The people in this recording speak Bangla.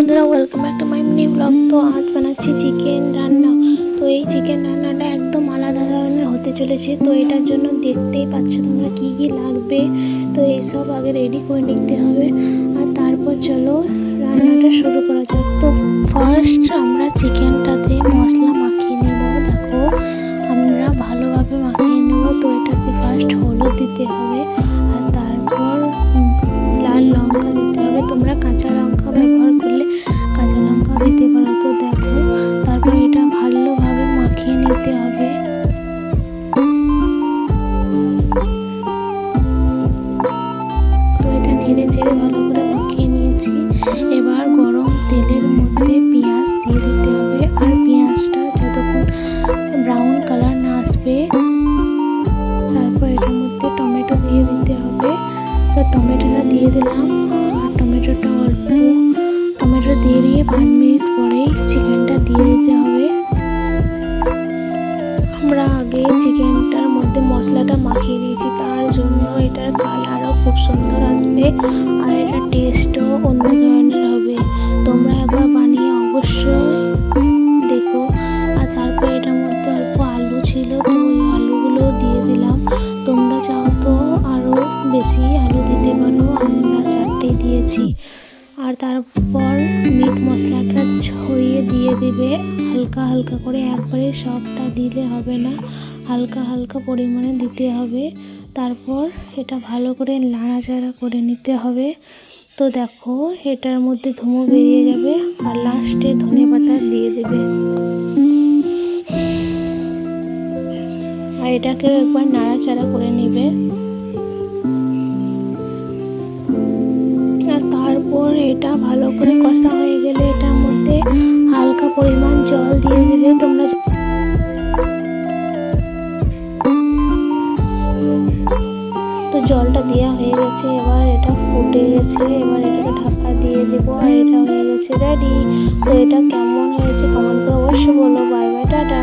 বন্ধুরা welcome back to my new blog তো আজ বানাচ্ছি চিকেন রান্না। তো এই চিকেন রান্নাটা একদম আলাদা ধরনের হতে চলেছে। তো এটার জন্য দেখতেই পাচ্ছ তোমরা কী কী লাগবে। তো এইসব আগে রেডি করে নিতে হবে। আর তারপর চলো রান্নাটা শুরু করা যাক। তো ফার্স্ট আমরা চিকেনটাতে মশলা নিতে হবে। তো এটা নেড়ে চেড়ে ভালো করে মাখিয়ে নিয়েছি। এবার গরম তেলের মধ্যে পেঁয়াজ দিয়ে দিতে হবে। আর পেঁয়াজটা যতক্ষণ ব্রাউন কালার না আসবে, তারপর এটার মধ্যে টমেটো দিয়ে দিতে হবে। তো টমেটোটা দিয়ে দিলাম। আর টমেটোটা অল্প। টমেটো দিয়ে দিয়ে পাঁচ মিনিট পরেই চিকেনটা দিয়ে দিতে হবে। আমরা আগে চিকেনটার মধ্যে মশলাটা মাখিয়ে দিয়েছি, তার জন্য এটার কালারও খুব সুন্দর আসবে আর এটার টেস্টও অন্য ধরনের হবে। তোমরা একবার বানিয়ে অবশ্যই দেখো। আর তারপর এটার মধ্যে অল্প আলু ছিল, তো ওই আলুগুলো দিয়ে দিলাম। তোমরা চাও তো আরও বেশি আলু দিতে পারো আমরা চারটে দিয়েছি। আর তারপর মিট মশলাটা ছড়িয়ে দিয়ে দিবে হালকা হালকা করে। একবারে সবটা দিলে হবে না, হালকা হালকা পরিমাণে দিতে হবে। তারপর এটা ভালো করে নাড়াচাড়া করে নিতে হবে। তো দেখো, এটার মধ্যে ধুমো বেরিয়ে যাবে আর লাস্টে ধনে পাতা দিয়ে দেবে। আর এটাকেও একবার নাড়াচাড়া করে নেবে। এটা ভালো করে কষা হয়ে গেলে এটার মধ্যে হালকা পরিমাণ জল দিয়ে দেবে তোমরা তো জলটা দেওয়া হয়ে গেছে, এবার এটা ফুটে গেছে, এবার এটাকে ঢাকা দিয়ে দেবো আর এটা হয়ে গেছে রেডি তো এটা কেমন হয়েছে কমেন্ট করে অবশ্যই বলো। Bye bye tata.